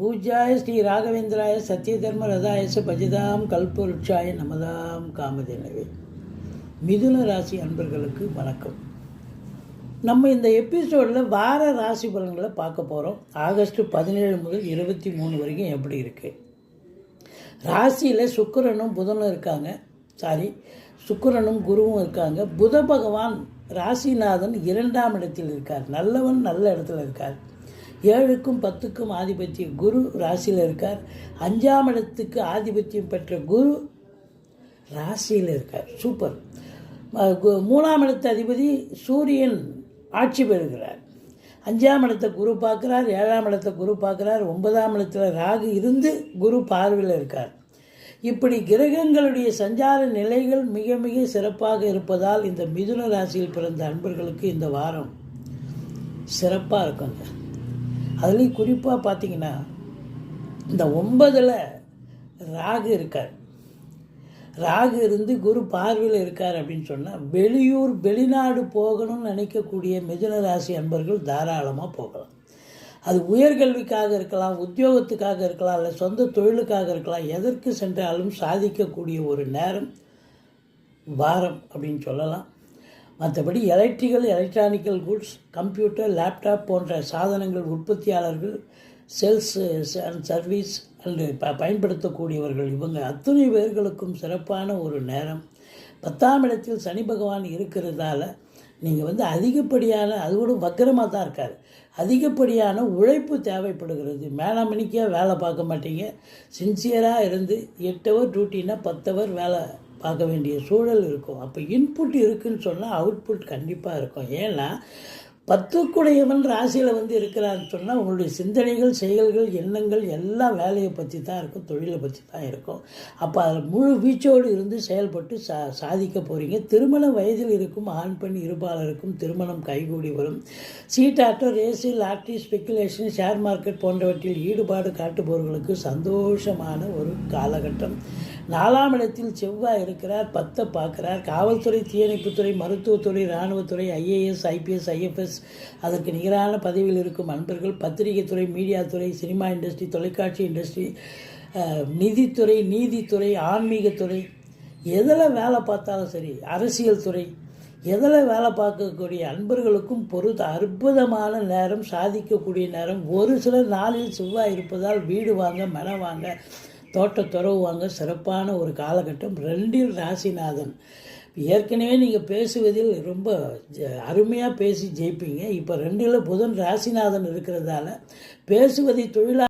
பூஜாய ஸ்ரீ ராகவேந்திராய சத்ய தர்ம ரதாயச பஜிதாம் கல்பவருட்சாய நமதாம் காமதேனவே. மிதுன ராசி அன்பர்களுக்கு வணக்கம். நம்ம இந்த எபிசோடில் வார ராசி பலன்களை பார்க்க போகிறோம் ஆகஸ்ட் பதினேழு முதல் இருபத்தி மூணு வரைக்கும் எப்படி இருக்குது ராசியில் சுக்கிரனும் புதனும் இருக்காங்க. சாரி சுக்கிரனும் குருவும் இருக்காங்க. புத பகவான் ராசிநாதன் இரண்டாம் இடத்தில் இருக்கார். நல்லவன் நல்ல இடத்துல இருக்கார். ஏழுக்கும் பத்துக்கும் ஆதிபத்தியம் குரு ராசியில் இருக்கார். அஞ்சாம் இடத்துக்கு ஆதிபத்தியம் பெற்ற குரு ராசியில் இருக்கார். சூப்பர். கு- மூணாம் இடத்து அதிபதி சூரியன் ஆட்சி பெறுகிறார். அஞ்சாம் இடத்தை குரு பார்க்குறார் ஏழாம் இடத்தை குரு பார்க்குறார் ஒன்பதாம் இடத்துல ராகு இருந்து குரு பார்வையில் இருக்கார். இப்படி கிரகங்களுடைய சஞ்சார நிலைகள் மிக மிக சிறப்பாக இருப்பதால் இந்த மிதுன ராசியில் பிறந்த அன்பர்களுக்கு இந்த வாரம் சிறப்பாக இருக்குங்க. அதுலேயும் குறிப்பாக பார்த்தீங்கன்னா இந்த ஒன்பதில் ராகு இருக்கார். ராகு இருந்து குரு பார்வையில் இருக்கார் அப்படின்னு சொன்னால் வெளியூர் வெளிநாடு போகணும்னு நினைக்கக்கூடிய மிதுன ராசி அன்பர்கள் தாராளமாக போகலாம். அது உயர்கல்விக்காக இருக்கலாம் உத்தியோகத்துக்காக இருக்கலாம் இல்லை சொந்த தொழிலுக்காக இருக்கலாம் எதற்கு சென்றாலும் சாதிக்கக்கூடிய ஒரு நேரம் வாரம் அப்படின்னு சொல்லலாம். மற்றபடி electrical electronical goods computer laptop போன்ற சாதனங்கள் உற்பத்தியாளர்கள் சேல்ஸ் அண்ட் சர்வீஸ் அண்டு ப பயன்படுத்தக்கூடியவர்கள். இவங்க அத்தனை பேர்களுக்கும் சிறப்பான ஒரு நேரம். பத்தாம் இடத்தில் சனி பகவான் இருக்கிறதால நீங்கள் வந்து அதிகப்படியான அது கூட வக்கரமாக தான் இருக்கார். அதிகப்படியான உழைப்பு தேவைப்படுகிறது. மேலாமணிக்கே வேலை பார்க்க மாட்டீங்க. சின்சியராக இருந்து எட்டு ஹவர் டியூட்டினா பத்து ஹவர் வேலை பார்க்க வேண்டிய சூழல் இருக்கும். அப்போ இன்புட் இருக்குன்னு சொன்னால் அவுட்புட் கண்டிப்பாக இருக்கும். ஏன்னா பத்துக்குடையவன் ராசியில் வந்து இருக்கிறான்னு சொன்னால் உங்களுடைய சிந்தனைகள் செயல்கள் எண்ணங்கள் எல்லாம் வேலையை பற்றி தான் இருக்கும் தொழிலை பற்றி தான் இருக்கும். அப்போ அதில் முழு வீச்சோடு இருந்து செயல்பட்டு சா சாதிக்க போகிறீங்க திருமண வயதில் இருக்கும் ஆண் பெண் இருபாலருக்கும் திருமணம் கைகூடி வரும். சீட்டாட்டம் race lottery speculation share market போன்றவற்றில் ஈடுபாடு காட்டுபவர்களுக்கு சந்தோஷமான ஒரு காலகட்டம். நாலாம் இடத்தில் செவ்வாய் இருக்கிறார் பத்தை பார்க்குறார். காவல்துறை தீயணைப்புத்துறை மருத்துவத்துறை இராணுவத்துறை ஐஏஎஸ் ஐபிஎஸ் ஐஎஃப்எஸ் அதற்கு நிகரான பதவியில் இருக்கும் அன்பர்கள் பத்திரிகை துறை மீடியா துறை சினிமா இண்டஸ்ட்ரி தொலைக்காட்சி இண்டஸ்ட்ரி நிதித்துறை நீதித்துறை ஆன்மீகத்துறை எதில் வேலை பார்த்தாலும் சரி அரசியல் துறை எதில் வேலை பார்க்கக்கூடிய அன்பர்களுக்கும் பொறுத்த அற்புதமான நேரம் சாதிக்கக்கூடிய நேரம். ஒரு சில நாளில் செவ்வாய் இருப்பதால் வீடு வாங்க மனம் வாங்க தோட்ட துறவு வாங்க சிறப்பான ஒரு காலகட்டம். ரெண்டில் ராசிநாதன். ஏற்கனவே நீங்கள் பேசுவதில் ரொம்ப அருமையாக பேசி ஜெயிப்பீங்க. இப்போ ரெண்டில் புதன் ராசிநாதன் இருக்கிறதால பேசுவதை தொழிலாக